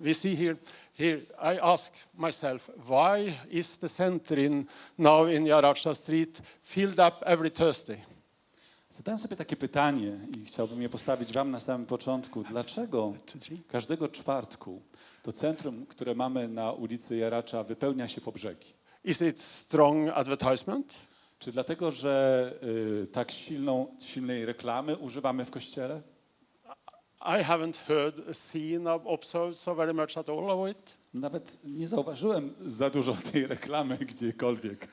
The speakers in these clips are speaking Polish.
we, see here, here, I ask myself, why is the center in, now in Yaracha Street filled up every Thursday? Zadałem sobie takie pytanie i chciałbym je postawić wam na samym początku. Dlaczego każdego czwartku to centrum, które mamy na ulicy Jaracza wypełnia się po brzegi? Is it strong advertisement? Czy dlatego, że y, tak silną, silnej reklamy używamy w kościele? I haven't heard, seen, observed so very much at all of it. Nawet nie zauważyłem za dużo tej reklamy gdziekolwiek.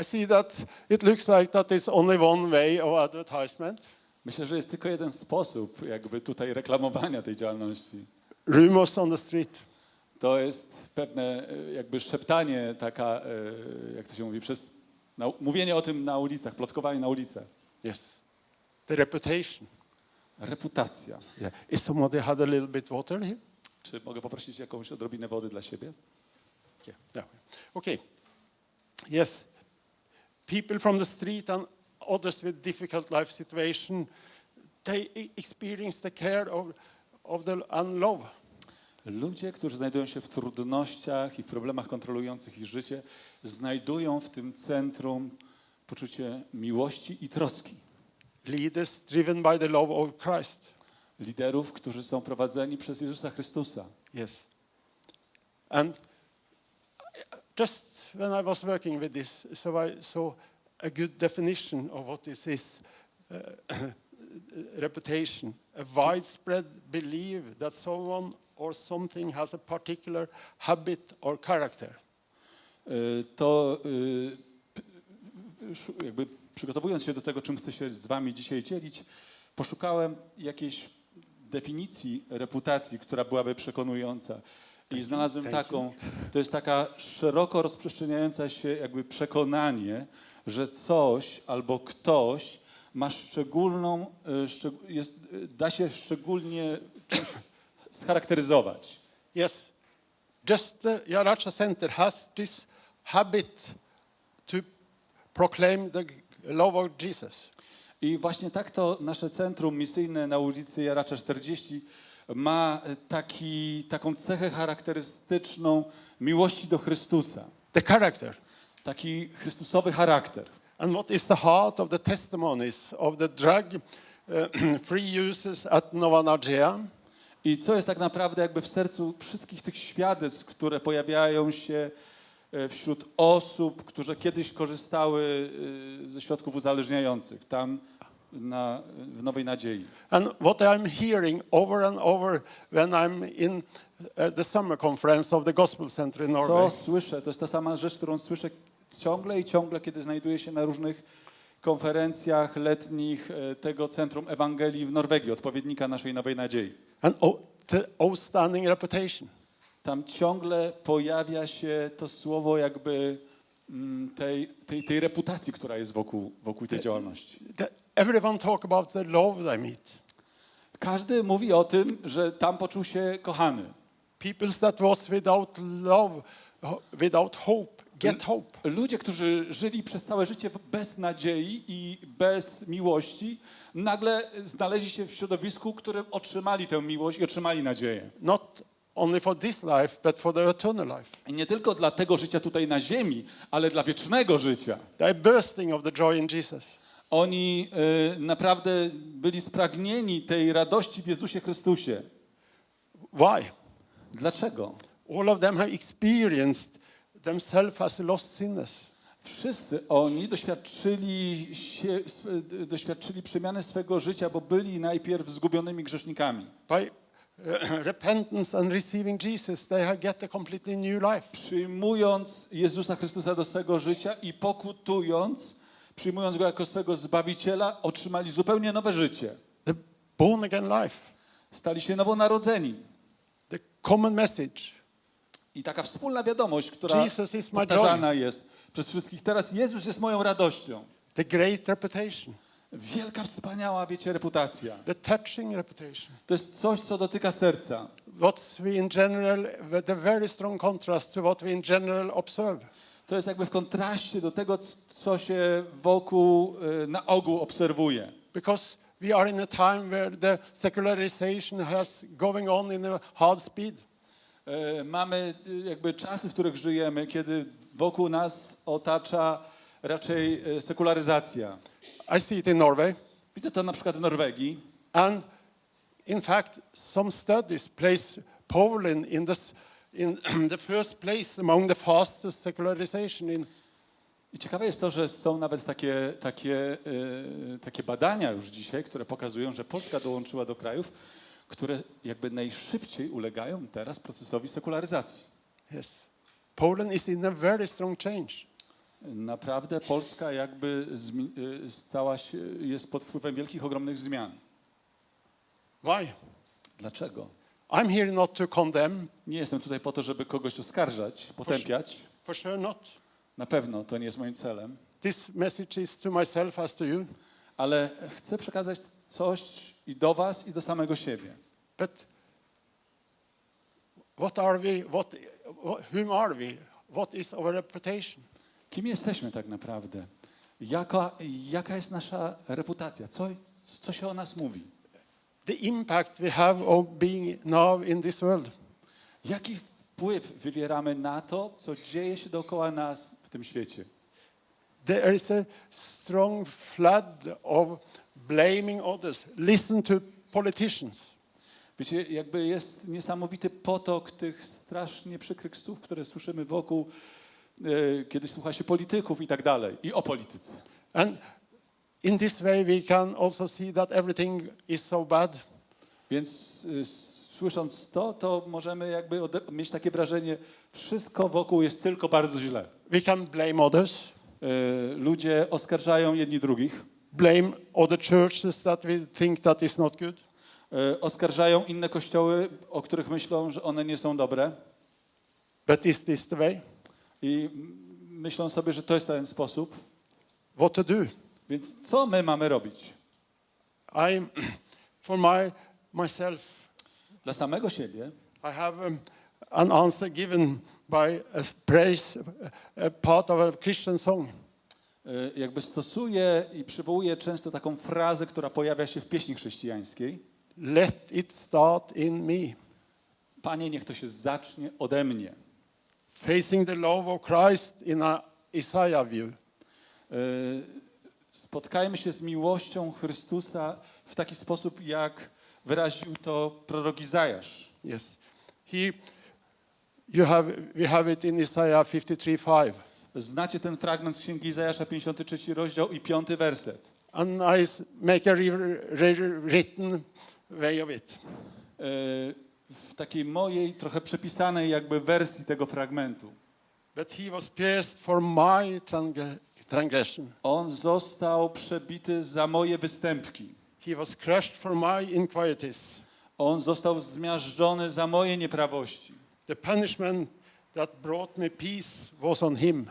I see that it looks like that is only one way of advertisement. Myślę, że jest tylko jeden sposób jakby tutaj reklamowania tej działalności. Rumors on the street. To jest pewne y, jakby szeptanie, taka, y, jak to się mówi, przez na, mówienie o tym na ulicach, plotkowanie na ulicach. Yes. The reputation. Reputacja. Yeah. Is somebody had a little bit water here? Czy mogę poprosić jakąś odrobinę wody dla siebie? Yeah. yeah. Okay. Yes. People from the street and others with difficult life situation, they e- experience the care of, of the and love. Ludzie, którzy znajdują się w trudnościach i w problemach kontrolujących ich życie, znajdują w tym centrum poczucie miłości i troski. Leaders driven by the love of Christ. Liderów, którzy są prowadzeni przez Jezusa Chrystusa. Yes. And just when I was working with this, so I saw a good definition of what this is uh, reputation. A widespread belief that someone or something has a particular habit or character. To y, p- szu- jakby przygotowując się do tego, czym chcę się z wami dzisiaj dzielić, poszukałem jakiejś definicji reputacji, która byłaby przekonująca. I znalazłem taką, to jest taka szeroko rozprzestrzeniająca się jakby przekonanie, że coś albo ktoś ma szczególną, szczeg- jest, y, da się szczególnie scharakteryzować. Yes, just the Yaracha Center has this habit to proclaim the love of Jesus. I właśnie tak to nasze centrum misyjne na ulicy Jaracza 40 ma taki, taką cechę charakterystyczną miłości do Chrystusa. The character. Taki chrystusowy charakter. And what is the heart of the testimonies of the drug-free users at Nova Nargea? I co jest tak naprawdę jakby w sercu wszystkich tych świadectw, które pojawiają się e, wśród osób, które kiedyś korzystały e, ze środków uzależniających tam na, w Nowej Nadziei. And what I'm hearing over and over when I'm in uh, the summer conference of the Gospel Center in Co Norway. słyszę, to jest ta sama rzecz, którą słyszę ciągle i ciągle, kiedy znajduję się na różnych konferencjach letnich e, tego Centrum Ewangelii w Norwegii, odpowiednika naszej Nowej Nadziei. And outstanding reputation. Tam ciągle pojawia się to słowo jakby mm, tej, tej, tej reputacji, która jest wokół, wokół tej działalności. Everyone talk about the love they meet. Każdy mówi o tym, że tam poczuł się kochany. People that was without love, ho- without hope, get hope. Ludzie, którzy żyli przez całe życie bez nadziei i bez miłości, nagle znaleźli się w środowisku, którym otrzymali tę miłość i otrzymali nadzieję. Not only for this life, but for the eternal life. I nie tylko dla tego życia tutaj na ziemi, ale dla wiecznego życia. They're bursting of the joy in Jesus. Oni y, naprawdę byli spragnieni tej radości w Jezusie Chrystusie. Why? Dlaczego? All of them have experienced themselves as lost sinners. Wszyscy oni doświadczyli, się, doświadczyli przemiany swego życia, bo byli najpierw zgubionymi grzesznikami. By repentance and receiving Jesus, they get a completely new life. Przyjmując Jezusa Chrystusa do swego życia i pokutując, przyjmując Go jako swego Zbawiciela, otrzymali zupełnie nowe życie. The born again life. Stali się nowonarodzeni. The common message. I taka wspólna wiadomość, która Jesus is my powtarzana jest przez wszystkich. Teraz Jezus jest moją radością. The great reputation. Wielka, wspaniała, wiecie, reputacja. The touching reputation. To jest coś, co dotyka serca. What we in general, a very strong contrast to what we in general observe. To jest jakby w kontraście do tego, co się wokół y, na ogół obserwuje. Because we are in a time where the secularization has going on in a hard speed. E, Mamy y, jakby czasy, w których żyjemy, kiedy wokół nas otacza raczej sekularyzacja. I see it in Norway. Widzę to na przykład w Norwegii. And in fact, some studies place Poland in, this, in the first place among the fastest secularization in I ciekawe jest to, że są nawet takie, takie, e, takie badania już dzisiaj, które pokazują, że Polska dołączyła do krajów, które jakby najszybciej ulegają teraz procesowi sekularyzacji. yes. Poland is in a very strong change. Naprawdę Polska jakby e, stała się, jest pod wpływem wielkich, ogromnych zmian. Why? Dlaczego? I'm here not to condemn, Nie jestem tutaj po to, żeby kogoś oskarżać, potępiać. for sure not. Na pewno to nie jest moim celem, This message is to myself as to you. ale chcę przekazać coś i do Was, i do samego siebie. But what are we? What, whom are we? What is our reputation? Kim jesteśmy tak naprawdę? Jaka, jaka jest nasza reputacja? Co, co się o nas mówi? The impact we have of being now in this world. Jaki wpływ wywieramy na to, co dzieje się dookoła nas w tym świecie? There is a strong flood of blaming others. Listen to politicians. Wiecie, jakby jest niesamowity potok tych strasznie przykrych słów, które słyszymy wokół, kiedy słucha się polityków i tak dalej, i o polityce. And in this way, we can also see that everything is so bad. Więc y, słysząc to, to możemy jakby mieć takie wrażenie, wszystko wokół jest tylko bardzo źle. We can blame others, Y, Ludzie oskarżają jedni drugich, blame other churches that we think that is not good. oskarżają inne kościoły, o których myślą, że one nie są dobre But is this the way? I myślą sobie, że to jest ten sposób. What to do? Więc co my mamy robić? I, for my myself, Dla samego siebie I have um, an answer given by a praise, a part of a Christian song. y, jakby stosuję i przywołuję często taką frazę, która pojawia się w pieśni chrześcijańskiej. Let it start in me. Panie, niech to się zacznie ode mnie. Facing the love of Christ in a Isaiah view. Y, Spotkajmy się z miłością Chrystusa w taki sposób, jak wyraził to prorok Izajasz. Yes. He, you have, we have it in Isaiah 53:5. Znacie ten fragment z Księgi Izajasza, 53 rozdział i 5 werset. And I make a written way of it. Y, W takiej mojej, trochę przepisanej jakby wersji tego fragmentu. But he was pierced for my transg- transgression. On został przebity za moje występki. He was crushed for my iniquities. On został zmiażdżony za moje nieprawości. The punishment that brought me peace was on him.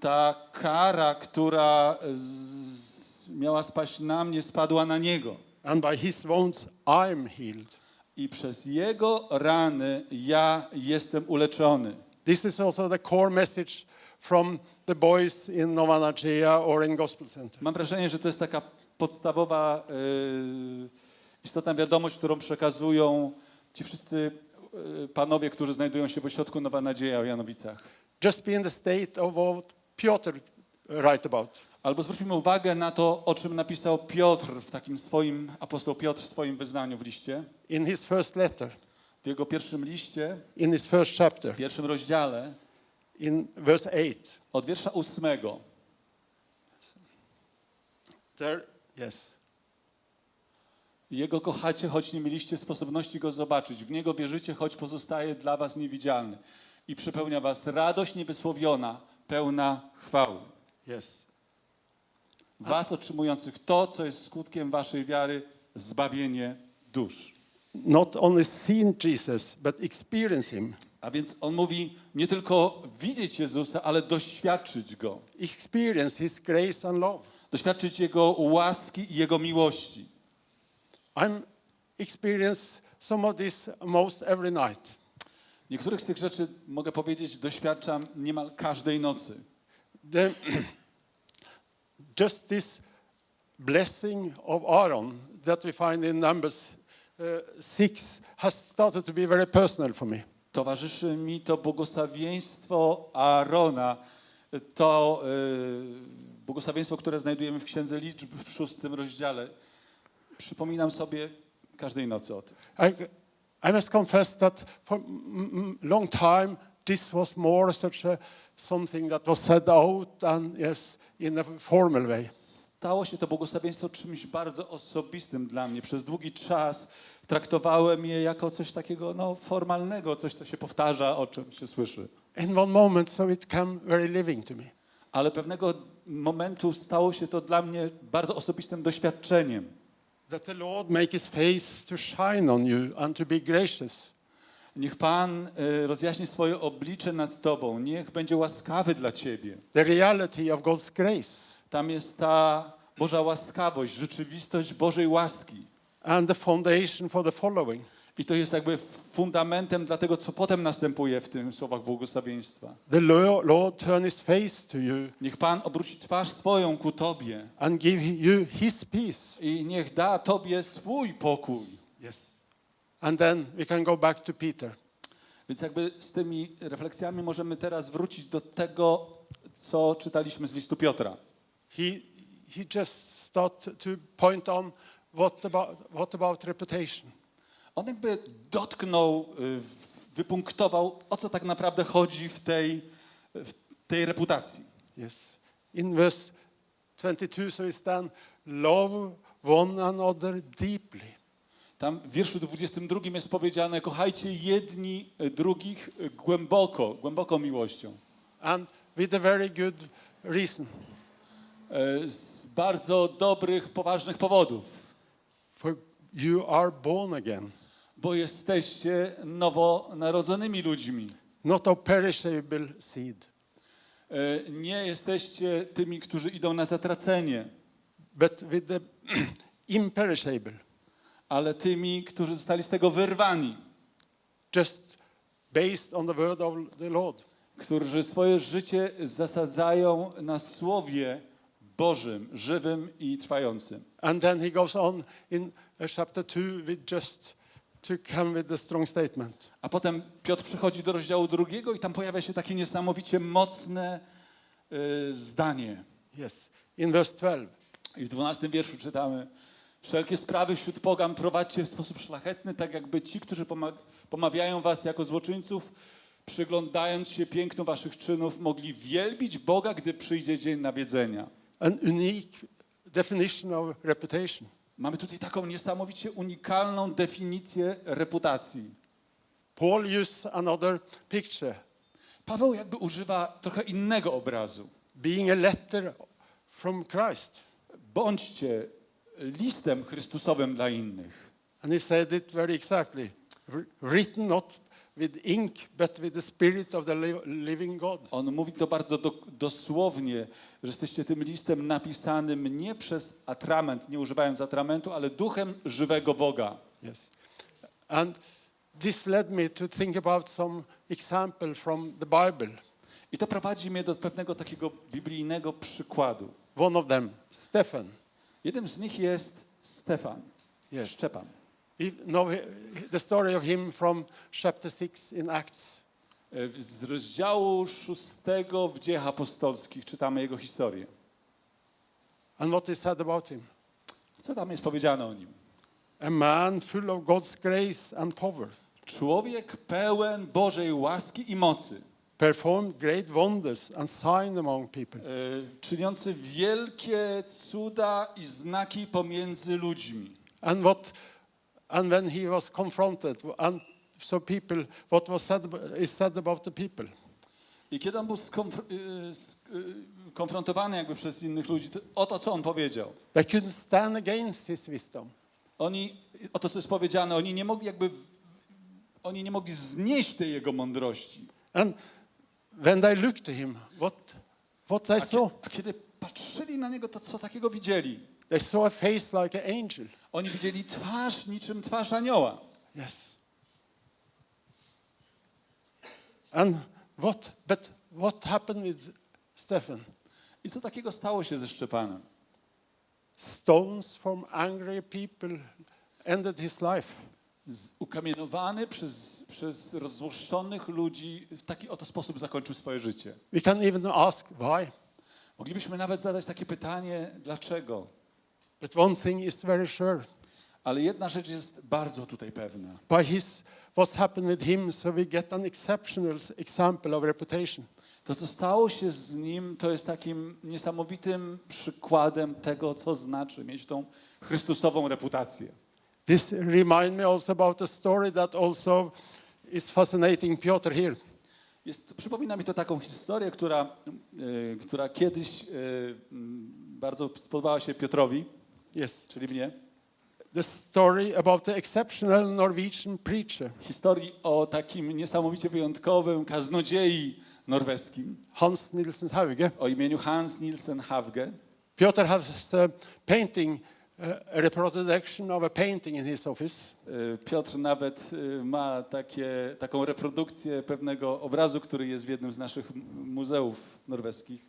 Ta kara, która z, miała spaść na mnie, spadła na niego. And by his wounds I'm healed. I przez jego rany ja jestem uleczony. This is also the core message from the boys in Nova Nadzea or in Gospel Center. Mam wrażenie, że to jest taka podstawowa yy, istotna wiadomość, którą przekazują ci wszyscy yy, panowie, którzy znajdują się w ośrodku Nowa Nadzieja w Janowicach. Just be in the state of what Piotr write about. Albo zwróćmy uwagę na to, o czym napisał Piotr w takim swoim, apostoł Piotr w swoim wyznaniu w liście. In his first letter, W jego pierwszym liście, in his first chapter, w pierwszym rozdziale, in verse 8. od wiersza ósmego. There, yes. Jego kochacie, choć nie mieliście sposobności go zobaczyć. W niego wierzycie, choć pozostaje dla was niewidzialny. I przepełnia was radość niewysłowiona, pełna chwały. Yes. Was otrzymujących to, co jest skutkiem waszej wiary, zbawienie dusz. Not only seen Jesus, but experience him. A więc on mówi nie tylko widzieć Jezusa, ale doświadczyć Go. Experience his grace and love. Doświadczyć Jego łaski i Jego miłości. I'm experience some of this most every night. Niektórych z tych rzeczy, mogę powiedzieć, doświadczam niemal każdej nocy. The, just this blessing of Aaron that we find in Numbers uh, 6 has started to be very personal for me. Towarzyszy mi to błogosławieństwo Aarona, to y, błogosławieństwo, które znajdujemy w Księdze Liczb w szóstym rozdziale. Przypominam sobie każdej nocy o tym. I, I must confess that for long time this was more such a something that was said out than yes in a formal way. Stało się to błogosławieństwo czymś bardzo osobistym dla mnie. Przez długi czas traktowałem je jako coś takiego no, formalnego, coś, co się powtarza, o czym się słyszy. In one moment, so it came very living to me. Ale pewnego momentu stało się to dla mnie bardzo osobistym doświadczeniem. That the Lord make his face to shine on you and to be gracious. Niech Pan y, rozjaśni swoje oblicze nad Tobą. Niech będzie łaskawy dla Ciebie. The reality of God's grace Tam jest ta Boża łaskawość, rzeczywistość Bożej łaski. and the foundation for the following. I to jest jakby fundamentem dla tego, co potem następuje w tym słowach błogosławieństwa. The Lo- Lord turn his face to you Niech Pan obróci twarz swoją ku Tobie and give you his peace. i niech da Tobie swój pokój. Yes. And then we can go back to Peter. Więc jakby z tymi refleksjami możemy teraz wrócić do tego, co czytaliśmy z listu Piotra. He, he just started to point on what about, what about reputation. On jakby dotknął, y, wypunktował, o co tak naprawdę chodzi w tej, w tej reputacji. Yes. In verse 22, so it's then love one another deeply. Tam w wierszu 22 jest powiedziane, kochajcie jedni drugich głęboko, głęboką miłością. And with a very good reason. E, Z bardzo dobrych, poważnych powodów. For you are born again, Bo jesteście nowonarodzonymi ludźmi. not of perishable seed, E, Nie jesteście tymi, którzy idą na zatracenie, but with the imperishable, ale tymi, którzy zostali z tego wyrwani, just based on the word of the Lord. którzy swoje życie zasadzają na słowie Bożym, żywym i trwającym. And then he goes on in uh, chapter 2 with just to come with the strong statement. A potem Piotr przechodzi do rozdziału drugiego i tam pojawia się takie niesamowicie mocne y, zdanie. Yes. In verse 12. I w dwunastym wierszu czytamy Wszelkie sprawy wśród pogan prowadźcie w sposób szlachetny, tak jakby ci, którzy pomawiają was jako złoczyńców, przyglądając się pięknu waszych czynów, mogli wielbić Boga, gdy przyjdzie dzień nawiedzenia. An unique definition of reputation. Mamy tutaj taką niesamowicie unikalną definicję reputacji. Paul used another picture, Paweł jakby używa trochę innego obrazu. being a letter from Christ. Bądźcie listem Chrystusowym dla innych. And he said it very exactly. Wr- Written not with ink, but with the spirit of the li- living God. On mówi to bardzo do, dosłownie, że jesteście tym listem napisanym nie przez atrament, nie używając atramentu, ale duchem żywego Boga. Yes. And this led me to think about some example from the Bible. I to prowadzi mnie do pewnego takiego biblijnego przykładu. One of them, Stephen. Jednym z nich jest Stefan, Yes. Szczepan. We know he- the story of him from chapter 6 in Acts. E, Z rozdziału szóstego w dziejach apostolskich czytamy jego historię. And what is said about him? Co tam jest powiedziane o nim? A man full of God's grace and power, Człowiek pełen Bożej łaski i mocy, performed great wonders and signs among people. e, czyniący wielkie cuda i znaki pomiędzy ludźmi. And what, and when he was confronted, and so people, what was said is said about the people. I kiedy on był skonfr- y, sk- y, konfrontowany jakby przez innych ludzi, to oto co on powiedział. They couldn't stand against his wisdom. Oni, oto co jest powiedziane, oni nie mogli jakby, oni nie mogli znieść tej jego mądrości. And when they looked to him, what, what they A, saw? a kiedy patrzyli na niego, to co takiego widzieli? They saw a face like an angel. Oni widzieli twarz niczym twarz anioła. Yes. And what, but what happened with Stephen? I co takiego stało się ze Szczepanem? stones from angry people ended his life. Ukamienowany przez, przez rozzłoszczonych ludzi w taki oto sposób zakończył swoje życie. We can even ask why. Moglibyśmy nawet zadać takie pytanie, dlaczego? But one thing is very sure. Ale jedna rzecz jest bardzo tutaj pewna. By his, what's happened with him, so we get an exceptional example of reputation. To, co stało się z nim, to jest takim niesamowitym przykładem tego, co znaczy mieć tą Chrystusową reputację. This reminds me also about a story that also is fascinating Piotr here. Jest, przypomina mi to taką historię, która, e, która kiedyś m, bardzo spodobała się Piotrowi, Yes. czyli mnie. The story about the exceptional Norwegian preacher, Historii o takim niesamowicie wyjątkowym kaznodziei norweskim Hans Nielsen Hauge. o imieniu Hans Nielsen Havge. Piotr has a painting, reproduction of a painting in his office. E, Piotr nawet e, ma takie, taką reprodukcję pewnego obrazu, który jest w jednym z naszych muzeów norweskich,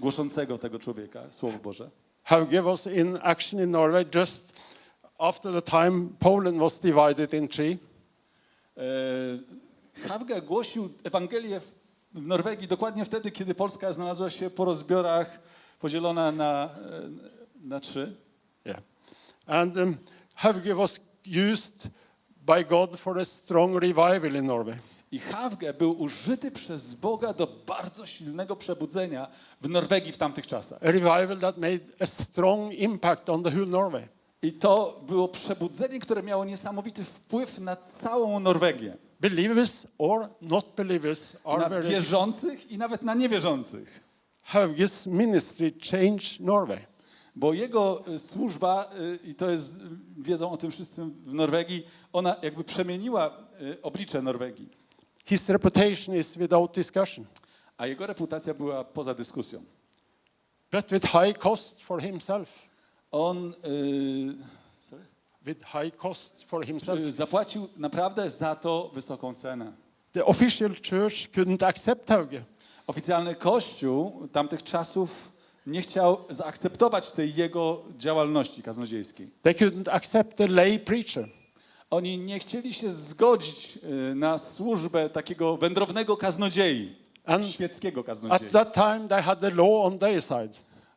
głoszącego tego człowieka, Słowo Boże. Hauge was in action in Norway just after the time Poland was divided in three. E, Havge głosił Ewangelię w- Norwegii dokładnie wtedy, kiedy Polska znalazła się po rozbiorach podzielona na, e, na trzy. Yeah. And um, Hauge was used by God for a strong revival in Norway. I Havge był użyty przez Boga do bardzo silnego przebudzenia w Norwegii w tamtych czasach. A revival that made a strong impact on the whole Norway. I to było przebudzenie, które miało niesamowity wpływ na całą Norwegię. Believers or not believers are Na wierzących i nawet na niewierzących. Hauge's ministry changed Norway. Bo jego y, służba, y, i to jest, y, wiedzą o tym wszyscy w Norwegii, ona jakby przemieniła oblicze Norwegii. His reputation is without discussion, A jego reputacja była poza dyskusją. but with high cost for himself. On y, sorry? With high cost for himself. Zapłacił naprawdę za to wysoką cenę. The official church couldn't accept Hauge. Oficjalny kościół tamtych czasów nie chciał zaakceptować tej jego działalności kaznodziejskiej. They couldn't accept a lay preacher. Oni nie chcieli się zgodzić y, na służbę takiego wędrownego kaznodziei, And świeckiego kaznodziei. At that time, they had the law on their side.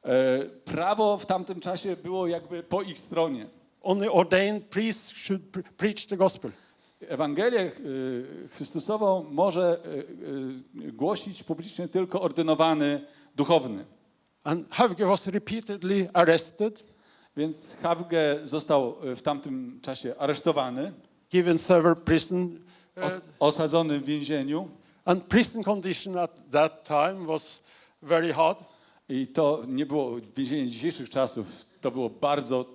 E, Prawo w tamtym czasie było jakby po ich stronie. Only ordained priests should pre- preach the gospel. Ewangelię y, Chrystusową może y, głosić publicznie tylko ordynowany duchowny. And Hauge was repeatedly arrested, Więc Havge został y, w tamtym czasie aresztowany, given several prison. Uh, os osadzony w więzieniu and prison condition at that time was very hard. i to nie było więzienie dzisiejszych czasów, to było bardzo,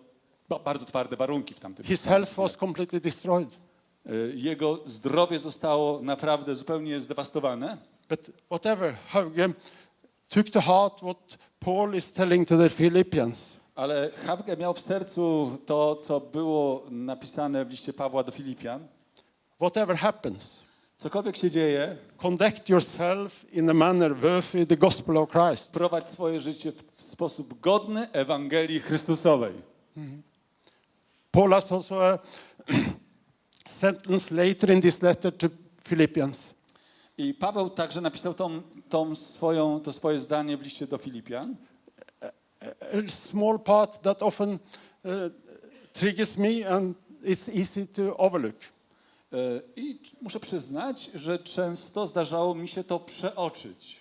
ba- bardzo twarde warunki w tamtym His health was completely destroyed. Y, Jego zdrowie zostało naprawdę zupełnie zdewastowane. But whatever, Hauge took to heart what Paul is telling to the Philippians. Ale Havge miał w sercu to, co było napisane w liście Pawła do Filipian. Whatever happens, Cokolwiek się dzieje, conduct yourself in a manner worthy the gospel of Christ. prowadź swoje życie w, sposób godny Ewangelii Chrystusowej. Paul has also a sentence later in this letter to Philippians. I Paweł także napisał tą, tą swoją, to swoje zdanie w liście do Filipian. A small part that often uh, triggers me and it's easy to overlook. E, I muszę przyznać, że często zdarzało mi się to przeoczyć.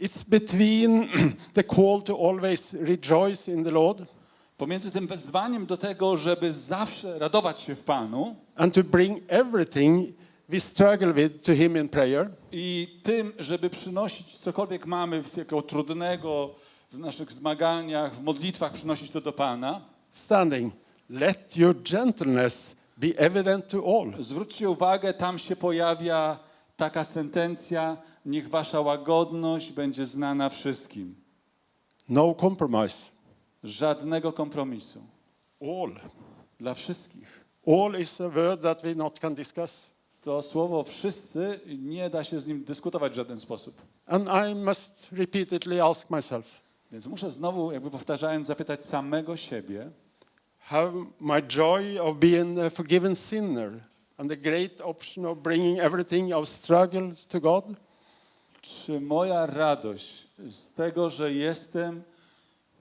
It's between the call to always rejoice in the Lord Pomiędzy tym wezwaniem do tego, żeby zawsze radować się w Panu and to bring everything we struggle with to Him in prayer, i tym, żeby przynosić cokolwiek mamy w jakiego trudnego w naszych zmaganiach, w modlitwach, przynosić to do Pana. standing, let your gentleness be evident to all. Zwróćcie uwagę, tam się pojawia taka sentencja: Niech wasza łagodność będzie znana wszystkim. No compromise. Żadnego kompromisu. All. Dla wszystkich. All is a word that we not can discuss. To słowo wszyscy nie da się z nim dyskutować w żaden sposób. And I must repeatedly ask myself, Więc muszę znowu, jakby powtarzając, zapytać samego siebie, have my joy of being a forgiven sinner and the great option of bringing everything of struggle to God? czy moja radość z tego, że jestem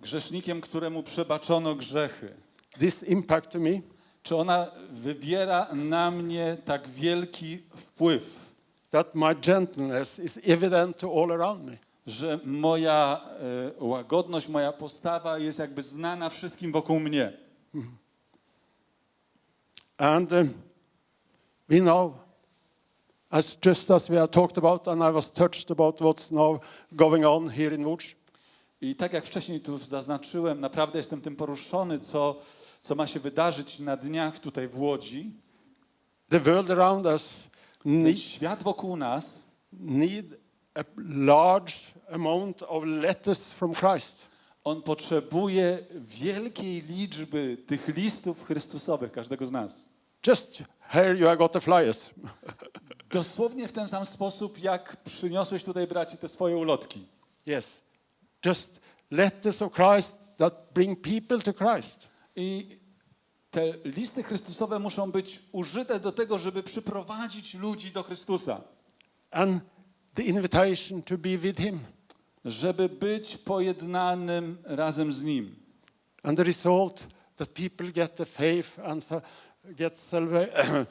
grzesznikiem, któremu przebaczono grzechy, This impact to me? Czy ona wywiera na mnie tak wielki wpływ, That my gentleness is evident to all around me? że moja e, łagodność, moja postawa jest jakby znana wszystkim wokół mnie. And um, we know, as just as we have talked about, and I was touched about what's now going on here in Łódź, I tak jak wcześniej tu zaznaczyłem, naprawdę jestem tym poruszony, co, co ma się wydarzyć na dniach tutaj w Łodzi. the world around us need, świat wokół nas need a large amount of letters from Christ. On potrzebuje wielkiej liczby tych listów Chrystusowych, każdego z nas. Just here you have got the flyers. Dosłownie w ten sam sposób, jak przyniosłeś tutaj, braci, te swoje ulotki. Yes. Just letters of Christ that bring people to Christ. I te listy Chrystusowe muszą być użyte do tego, żeby przyprowadzić ludzi do Chrystusa. And the invitation to be with Him. Żeby być pojednanym razem z Nim. And the result that people get the faith and get salva-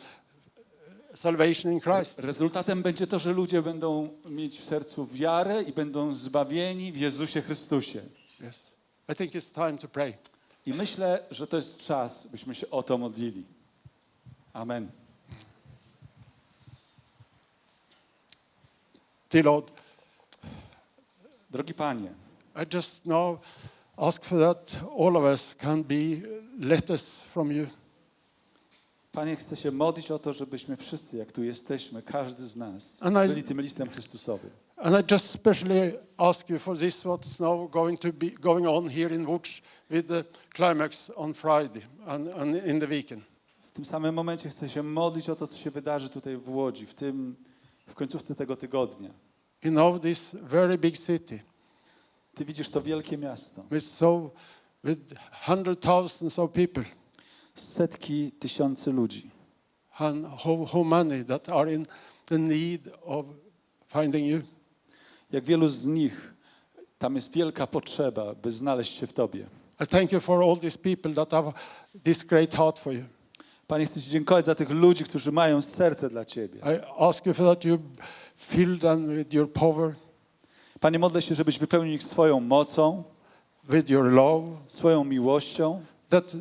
salvation in Christ. Rezultatem będzie to, że ludzie będą mieć w sercu wiarę i będą zbawieni w Jezusie Chrystusie. Yes. I think it's time to pray. I myślę, że to jest czas, byśmy się o to modlili. Amen. Dear Lord, Drogi Panie, I just now ask for that all of us can be letters from you. Panie, chcę się modlić o to, żebyśmy wszyscy, jak tu jesteśmy, każdy z nas, A naj- byli tym listem Chrystusowym. And I just specially ask you for this what's now going to be going on here in Łódź with the climax on Friday and, and in the weekend. W tym samym momencie chcę się modlić o to, co się wydarzy tutaj w Łodzi, w tym, w końcówce tego tygodnia. You know this very big city Ty widzisz to wielkie miasto, with so with hundred thousands of people setki tysiący ludzi. and how, how many that are in the need of finding you. Jak wielu z nich, tam jest wielka potrzeba, by znaleźć się w Tobie. I thank you for all these people that have this great heart for you. Panie, chcę Ci dziękować za tych ludzi, którzy mają serce dla Ciebie. I ask you for that you fill them with your power, Panie, modlę się, żebyś wypełnił ich swoją mocą, with your love, swoją miłością, that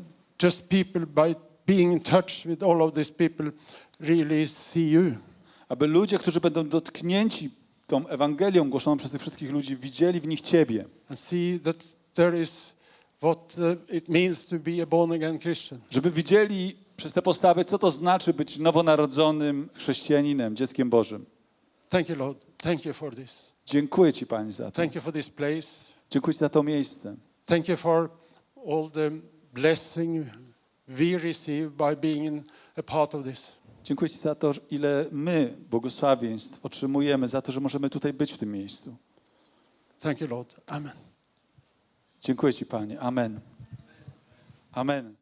just people by being in touch with all of these people really see you. aby ludzie, którzy będą dotknięci tą Ewangelią głoszoną przez tych wszystkich ludzi, widzieli w nich Ciebie. and see that there is what uh, it means to be a born again Christian. Żeby widzieli przez te postawy, co to znaczy być nowonarodzonym chrześcijaninem, dzieckiem Bożym. Thank you, Lord. Thank you for this. Dziękuję Ci, Panie, za to. Thank you for this place. Dziękuję Ci za to miejsce. Thank you for all the blessing we receive by being in a part of this. Dziękuję Ci za to, ile my błogosławieństw otrzymujemy, za to, że możemy tutaj być w tym miejscu. Thank you, Lord. Amen. Dziękuję Ci, Panie. Amen. Amen.